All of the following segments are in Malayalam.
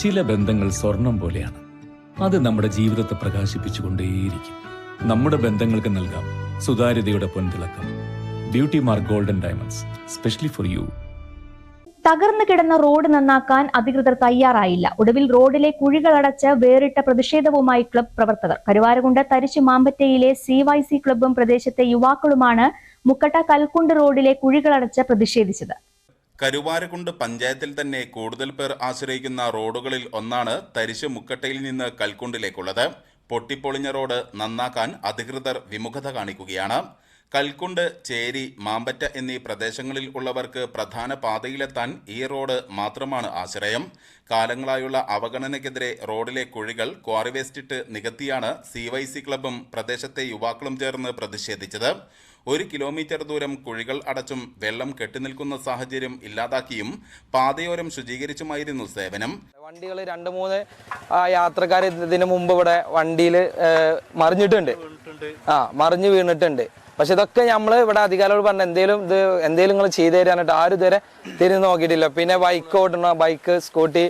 ചില ബന്ധങ്ങൾ സ്വർണം പോലെയാണ്. അത് നമ്മുടെ ജീവിതത്തെ പ്രകാശിപ്പിച്ചുകൊണ്ടേയിരിക്കും. നമ്മുടെ ബന്ധങ്ങൾക്ക് നൽകാം സുതാര്യതയുടെ പൊൻതിളക്കം. Beauty mark golden diamonds specially for you തകർന്നു കിടന്ന റോഡ് നന്നാക്കാൻ അധികൃതർ തയ്യാറായില്ല. ഒടുവിൽ റോഡിലെ കുഴികൾ കുഴികളടച്ച് വേറിട്ട പ്രതിഷേധവുമായി ക്ലബ് പ്രവർത്തകർ. കരുവാരകുണ്ട് തരിശു മാമ്പറ്റയിലെ സി വൈ സി ക്ലബും പ്രദേശത്തെ യുവാക്കളുമാണ് മുക്കട്ട കൽക്കുണ്ട് റോഡിലെ കുഴികളടച്ച് പ്രതിഷേധിച്ചത്. കരുവാരക്കുണ്ട് പഞ്ചായത്തിൽ തന്നെ കൂടുതൽ പേർ ആശ്രയിക്കുന്ന റോഡുകളിൽ ഒന്നാണ് തരിശ് മുക്കട്ടയിൽ നിന്ന് കൽക്കുണ്ടിലേക്കുള്ളത്. പൊട്ടിപ്പൊളിഞ്ഞ റോഡ് നന്നാക്കാൻ അധികൃതർ വിമുഖത കാണിക്കുകയാണ്. കൽക്കുണ്ട് ചേരി മാമ്പറ്റ എന്നീ പ്രദേശങ്ങളിൽ ഉള്ളവർക്ക് പ്രധാന പാതയിലെത്താൻ ഈ റോഡ് മാത്രമാണ് ആശ്രയം. കാലങ്ങളായുള്ള അവഗണനയ്ക്കെതിരെ റോഡിലെ കുഴികൾ ക്വാറി വേസ്റ്റിട്ട് നികത്തിയാണ് സി വൈ സി ക്ലബും പ്രദേശത്തെ യുവാക്കളും ചേർന്ന് പ്രതിഷേധിച്ചത്. ഒരു കിലോമീറ്റർ ദൂരം കുഴികൾ അടച്ചും വെള്ളം കെട്ടിനിൽക്കുന്ന സാഹചര്യം ഇല്ലാതാക്കിയും പാതയോരം ശുചീകരിച്ചുമായിരുന്നു സേവനം. വണ്ടികൾ രണ്ട് മൂന്ന് യാത്രക്കാർ ഇതിനു മുമ്പ് ഇവിടെ വണ്ടിയിൽ മറിഞ്ഞിട്ടുണ്ട്. ആ മറിഞ്ഞു വീണിട്ടുണ്ട്. പക്ഷെ ഇതൊക്കെ നമ്മൾ ഇവിടെ അധികാരികളോട് പറഞ്ഞ എന്തേലും ഇത് എന്തേലും നിങ്ങൾ ചെയ്തു തരാനായിട്ട് ആരും ഇതുവരെ തിരിഞ്ഞു നോക്കിയിട്ടില്ല. പിന്നെ ബൈക്ക് ഓടണ ബൈക്ക് സ്കൂട്ടി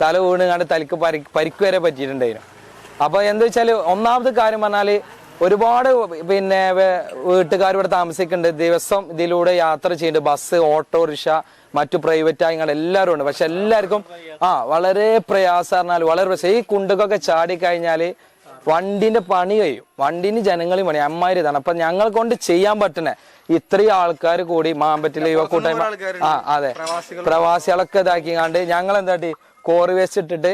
തല വീണ് കണ്ട് തലക്ക് പരി പരിക്ക് വരെ പറ്റിയിട്ടുണ്ടായിരുന്നു അപ്പോൾ എന്താ വെച്ചാൽ ഒന്നാമത് കാര്യം പറഞ്ഞാൽ ഒരുപാട് പിന്നെ വീട്ടുകാർ ഇവിടെ താമസിക്കുന്നുണ്ട്. ദിവസം ഇതിലൂടെ യാത്ര ചെയ്യുന്നുണ്ട് ബസ് ഓട്ടോറിക്ഷ മറ്റു പ്രൈവറ്റ് ആയങ്ങൾ എല്ലാവരും ഉണ്ട്. പക്ഷെ എല്ലാവർക്കും ആ വളരെ പ്രയാസം പറഞ്ഞാൽ വളരെ പ്രയാസം. ഈ കുണ്ടുകൊക്കെ ചാടി കഴിഞ്ഞാൽ വണ്ടിന്റെ പണി കഴിയും. വണ്ടിന് ജനങ്ങളും പണി അമ്മാതിരി ഇതാണ്. അപ്പൊ ഞങ്ങൾ കൊണ്ട് ചെയ്യാൻ പറ്റുന്ന ഇത്രയും ആൾക്കാർ കൂടി മാമ്പറ്റിലെ യുവക്കൂട്ടായ്മ ആ അതെ. പ്രവാസികളൊക്കെ ഇതാക്കി കണ്ട് ഞങ്ങൾ എന്താട്ടി? കോറി വേസ്റ്റ് ഇട്ടിട്ട്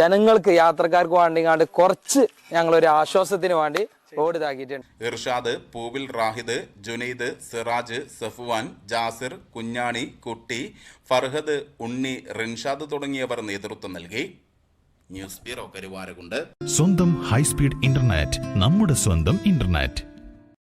ജനങ്ങൾക്ക് യാത്രക്കാർക്ക് വേണ്ടി കണ്ട് കുറച്ച് ഞങ്ങൾ ഒരു ആശ്വാസത്തിന് വേണ്ടി റോഡ് ഇതാക്കിയിട്ടുണ്ട്. ഇർഷാദ് പൂവിൽ റാഹിദ് ജുനൈദ് സിറാജ് സഫുവാൻ ജാസിർ കുഞ്ഞാണി കുട്ടി ഫർഹദ് ഉണ്ണി റിൻഷാദ് തുടങ്ങിയവർ നേതൃത്വം നൽകി. ന്യൂസ് ബ്യൂറോ കരുവാരകുണ്ട് സ്വന്തം ഹൈസ്പീഡ് ഇന്റർനെറ്റ് നമ്മുടെ സ്വന്തം ഇന്റർനെറ്റ്.